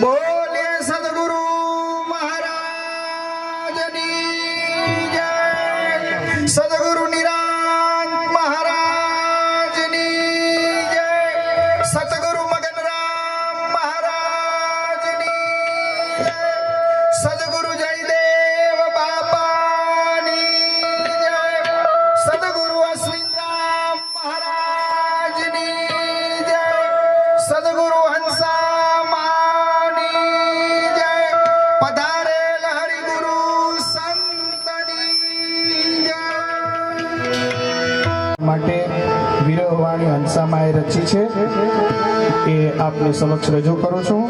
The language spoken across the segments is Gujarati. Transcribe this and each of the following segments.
boy. પધારેલ હરિગુરુ સંતની માટે રચી છે. એ આપને સમક્ષ રજૂ કરું છું.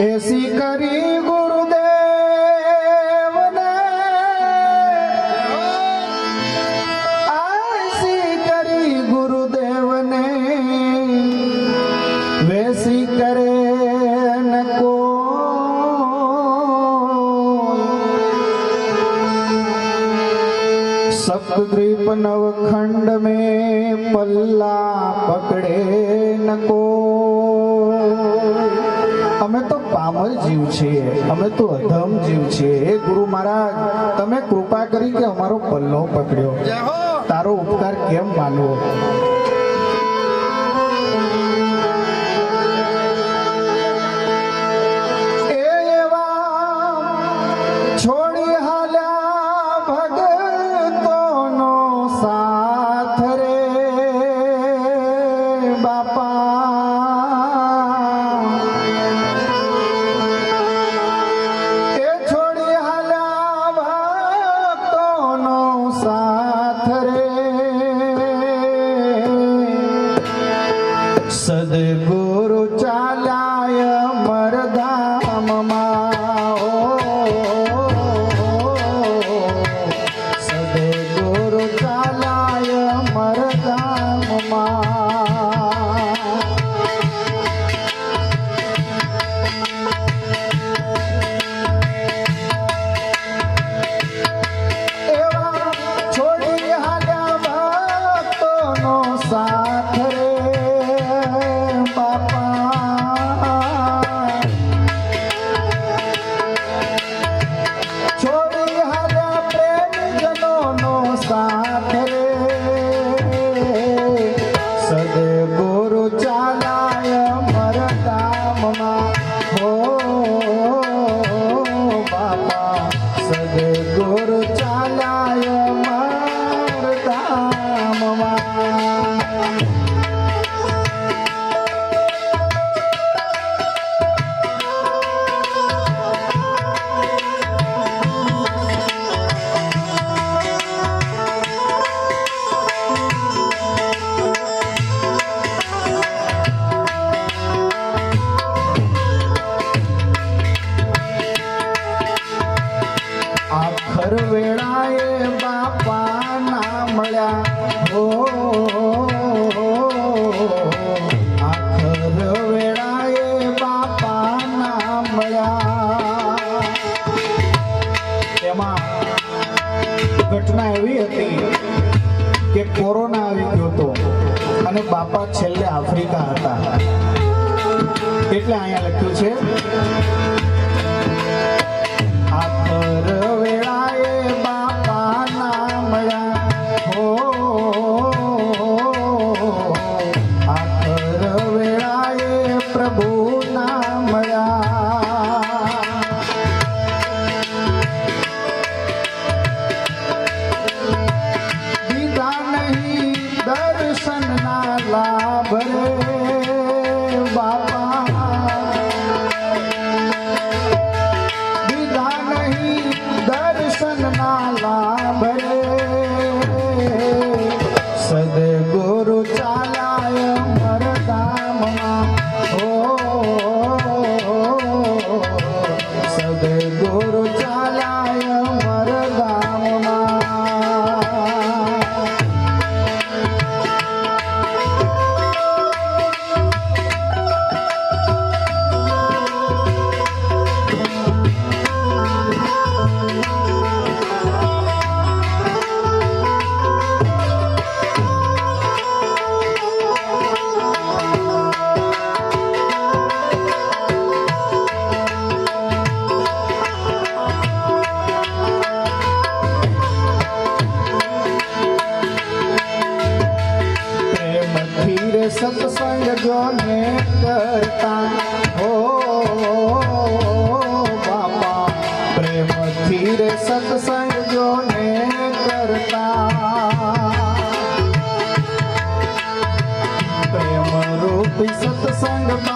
એસી કરી પામર જીવ છીએ અમે તો અધમ જીવ છીએ એ ગુરુ મહારાજ તમે કૃપા કરી કે અમારો પલ્લો પકડ્યો. તારો ઉપકાર કેમ માનવો? બાપા ના મળ્યા. ઓ બાપા ના મળ્યા. એમાં ઘટના એવી હતી કે કોરોના આવી હતો અને બાપા છેલ્લે આફ્રિકા હતા. એટલે અહીંયા લખ્યું છે we set the song of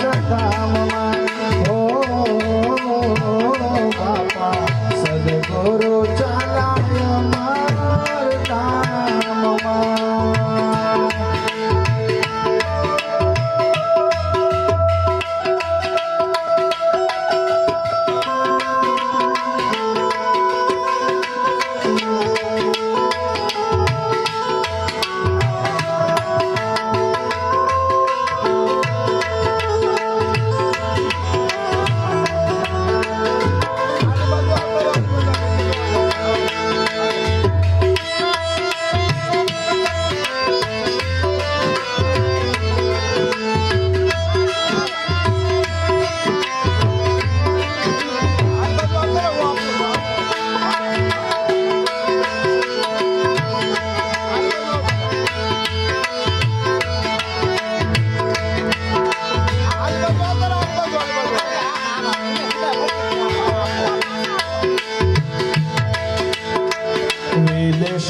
ચાલા મરધામમાં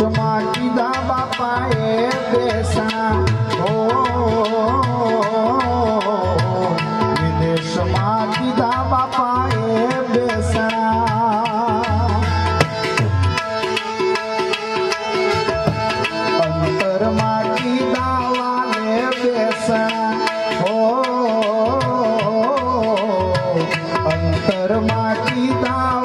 વૃક્ષમાં કીધા બાપાએ બેસણા ઓ વિદેશમાં કીધા બાપાએ બેસણા અંતરમાં કીધા વાલે બેસણા ઓ અંતરમાં કીધા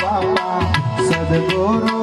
બાપા સદગુરુ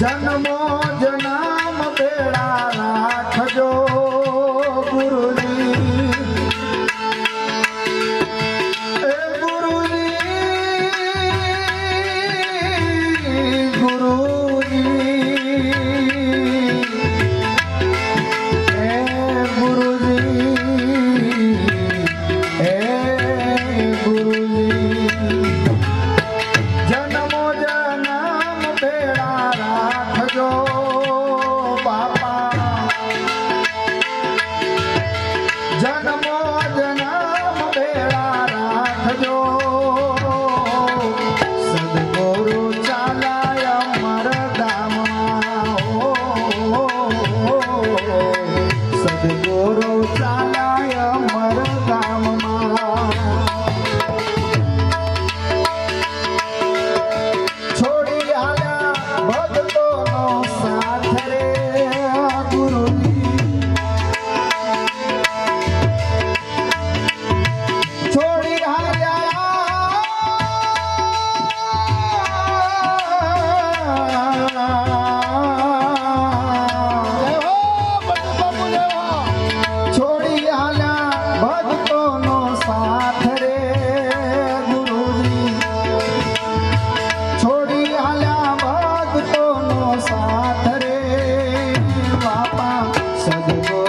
જન્મો જનામ બેડા રાખજો. सदगो